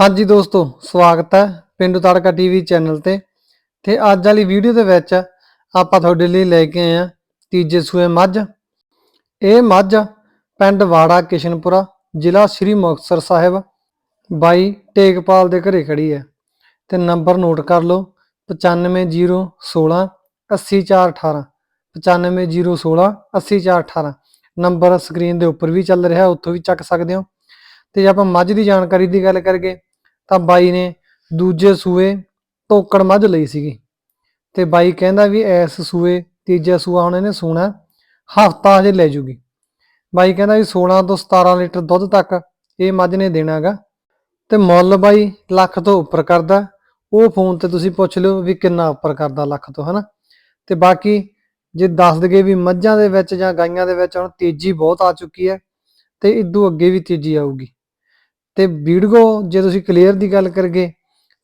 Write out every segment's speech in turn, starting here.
ਹਾਂਜੀ ਦੋਸਤੋ, ਸਵਾਗਤ ਹੈ ਪਿੰਡੂ ਤੜਕਾ ਟੀਵੀ ਚੈਨਲ ਤੇ। ਤੇ ਅੱਜ ਵਾਲੀ ਵੀਡੀਓ ਦੇ ਵਿੱਚ ਆਪਾਂ ਤੁਹਾਡੇ ਲਈ ਲੈ ਕੇ ਆਏ ਆ ਤੀਜੇ ਸੂਏ ਮੱਝ। ਇਹ ਮੱਝ ਪਿੰਡ ਵਾੜਾ, ਕਿਸ਼ਨਪੁਰਾ, ਜ਼ਿਲ੍ਹਾ ਸ੍ਰੀ ਮੁਕਤਸਰ ਸਾਹਿਬ, ਬਾਈ ਟੇਕਪਾਲ ਦੇ ਘਰੇ ਖੜੀ ਹੈ। ਤੇ ਨੰਬਰ ਨੋਟ ਕਰ ਲਓ 95016 80418 95016 80418 ਨੰਬਰ ਸਕਰੀਨ ਦੇ ਉੱਪਰ ਵੀ ਚੱਲ ਰਿਹਾ, ਉੱਥੋਂ ਵੀ ਚੱਕ ਸਕਦੇ ਹੋ। ਤੇ ਜੇ ਆਪਾਂ ਮੱਝ ਦੀ ਜਾਣਕਾਰੀ ਦੀ ਗੱਲ ਕਰੀਏ ਤਾਂ ਬਾਈ ਨੇ ਦੂਜੇ ਸੂਏ ਧੋਕੜ ਮੱਝ ਲਈ ਸੀਗੀ। ਤੇ ਬਾਈ ਕਹਿੰਦਾ ਵੀ ਇਸ ਸੂਏ ਤੀਜਾ ਸੂਆ ਹੁਣ ਇਹਨੇ ਸੂਣਾ, ਹਫਤਾ ਹਜੇ ਲੈ ਜੂਗੀ। ਬਾਈ ਕਹਿੰਦਾ ਵੀ 16 ਤੋਂ 17 ਲੀਟਰ ਦੁੱਧ ਤੱਕ ਇਹ ਮੱਝ ਨੇ ਦੇਣਾਗਾ। ਤੇ ਮੁੱਲ ਬਾਈ ਲੱਖ ਤੋਂ ਉੱਪਰ ਕਰਦਾ। ਉਹ ਫੋਨ ਤੇ ਤੁਸੀਂ ਪੁੱਛ ਲਿਓ ਵੀ ਕਿੰਨਾ ਉੱਪਰ ਕਰਦਾ ਲੱਖ ਤੋਂ, ਹਨਾ? ਤੇ ਬਾਕੀ ਜੇ ਦੱਸ ਦਗੇ ਵੀ ਮੱਝਾਂ ਦੇ ਵਿੱਚ ਜਾਂ ਗਾਈਆਂ ਦੇ ਵਿੱਚ ਹੁਣ ਤੇਜ਼ੀ ਬਹੁਤ ਆ ਚੁੱਕੀ ਹੈ ਤੇ ਇਦੋਂ ਅੱਗੇ ਵੀ ਤੇਜ਼ੀ ਆਊਗੀ। ਤੇ ਵੀਡੀਓ ਜੇ ਤੁਸੀਂ ਕਲੀਅਰ ਦੀ ਗੱਲ ਕਰਗੇ,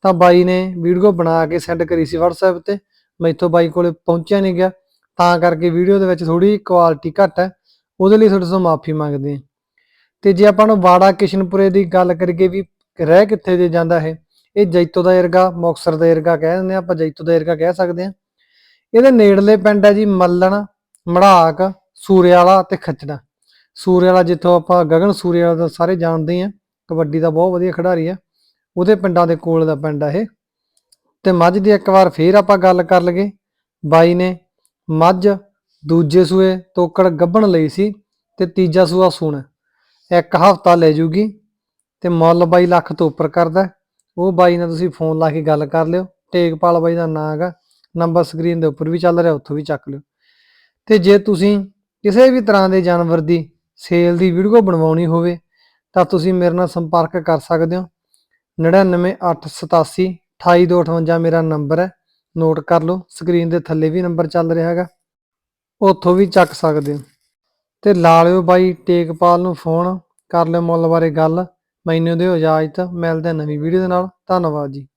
ਤਾਂ ਬਾਈ ਨੇ ਵੀਡੀਓ ਬਣਾ ਕੇ ਸੈਂਡ ਕਰੀ ਸੀ WhatsApp ਤੇ, ਮੈਥੋਂ ਬਾਈ ਕੋਲੇ ਪਹੁੰਚਿਆ ਨਹੀਂ ਗਿਆ, ਤਾਂ ਕਰਕੇ ਵੀਡੀਓ ਦੇ ਵਿੱਚ ਥੋੜੀ ਕੁਆਲਿਟੀ ਘੱਟ ਹੈ, ਉਹਦੇ ਲਈ ਤੁਹਾਡੇ ਤੋਂ ਮਾਫੀ ਮੰਗਦੇ ਹਾਂ। ਤੇ ਜੇ ਆਪਾਂ ਨੂੰ ਬਾੜਾ ਕਿਸ਼ਨਪੁਰੇ ਦੀ ਗੱਲ ਕਰੀਏ ਵੀ ਰਹਿ ਕਿੱਥੇ ਜੇ ਜਾਂਦਾ ਹੈ ਇਹ ਜੈਤੋ ਦਾ ਏਰਗਾ ਮੁਕਸਰ ਦਾ ਏਰਗਾ ਕਹਿ ਦਿੰਦੇ ਆ ਆਪਾਂ ਜੈਤੋ ਦਾ ਏਰਗਾ ਕਹਿ ਸਕਦੇ ਹਾਂ। ਇਹਦੇ ਨੇੜਲੇ ਪਿੰਡ ਹੈ ਜੀ ਮੱਲਣ, ਮੜਾਕ ਸੂਰੇ ਵਾਲਾ ਤੇ ਖੱਚੜਾ ਸੂਰੇ ਵਾਲਾ ਜਿੱਥੋਂ ਆਪਾਂ ਗਗਨ ਸੂਰੇ ਵਾਲਾ ਦਾ ਸਾਰੇ ਜਾਣਦੇ ਆ ਕਬੱਡੀ ਦਾ ਬਹੁਤ ਵਧੀਆ ਖਿਡਾਰੀ ਆ। ਉਹਦੇ ਪਿੰਡਾਂ ਦੇ ਕੋਲ ਦਾ ਪਿੰਡ ਆ ਇਹ। ਤੇ ਮੱਝ ਦੀ ਇੱਕ ਵਾਰ ਫੇਰ ਆਪਾਂ ਗੱਲ ਕਰ ਲਗੇ ਬਾਈ ਨੇ ਮੱਝ, ਦੂਜੇ ਸੂਏ ਤੋਕੜ ਗੱਭਣ ਲਈ ਸੀ ਤੇ ਤੀਜਾ ਸੂਆ ਸੂਣਾ। ਇੱਕ ਹਫਤਾ ਲੈ ਜੂਗੀ ਤੇ ਮੁੱਲ ਬਾਈ ਲੱਖ ਤੋਂ ਉੱਪਰ ਕਰਦਾ। ਉਹ ਬਾਈ ਨਾਲ ਤੁਸੀਂ ਫੋਨ ਲਾ ਕੇ ਗੱਲ ਕਰ ਲਿਓ। ਟੇਕਪਾਲ ਬਾਈ ਦਾ ਨਾਂ ਹੈਗਾ। ਨੰਬਰ ਸਕਰੀਨ ਦੇ ਉੱਪਰ ਵੀ ਚੱਲ ਰਿਹਾ, ਉੱਥੋਂ ਵੀ ਚੱਕ ਲਿਓ। ਤੇ ਜੇ ਤੁਸੀਂ ਕਿਸੇ ਵੀ ਤਰ੍ਹਾਂ ਦੇ ਜਾਨਵਰ ਦੀ ਸੇਲ ਦੀ ਵੀਡੀਓ ਬਣਵਾਉਣੀ ਹੋਵੇ ਤਾਂ ਤੁਸੀਂ ਮੇਰੇ ਨਾਲ ਸੰਪਰਕ ਕਰ ਸਕਦੇ ਹੋ। 99887 28258 ਮੇਰਾ ਨੰਬਰ ਹੈ। ਨੋਟ ਕਰ ਲਓ, ਸਕਰੀਨ ਦੇ ਥੱਲੇ ਵੀ ਨੰਬਰ ਚੱਲ ਰਿਹਾ ਹੈਗਾ। ਉੱਥੋਂ ਵੀ ਚੱਕ ਸਕਦੇ ਹੋ। ਤੇ ਲਾ ਲਿਓ ਬਾਈ ਟੇਕਪਾਲ ਨੂੰ ਫੋਨ ਕਰ ਲਿਓ ਮੁੱਲ ਬਾਰੇ ਗੱਲ। ਮੈਨੂੰ ਦਿਓ ਇਜਾਜ਼ਤ। ਮਿਲਦੇ ਨਵੀਂ ਵੀਡੀਓ ਦੇ ਨਾਲ। ਧੰਨਵਾਦ ਜੀ।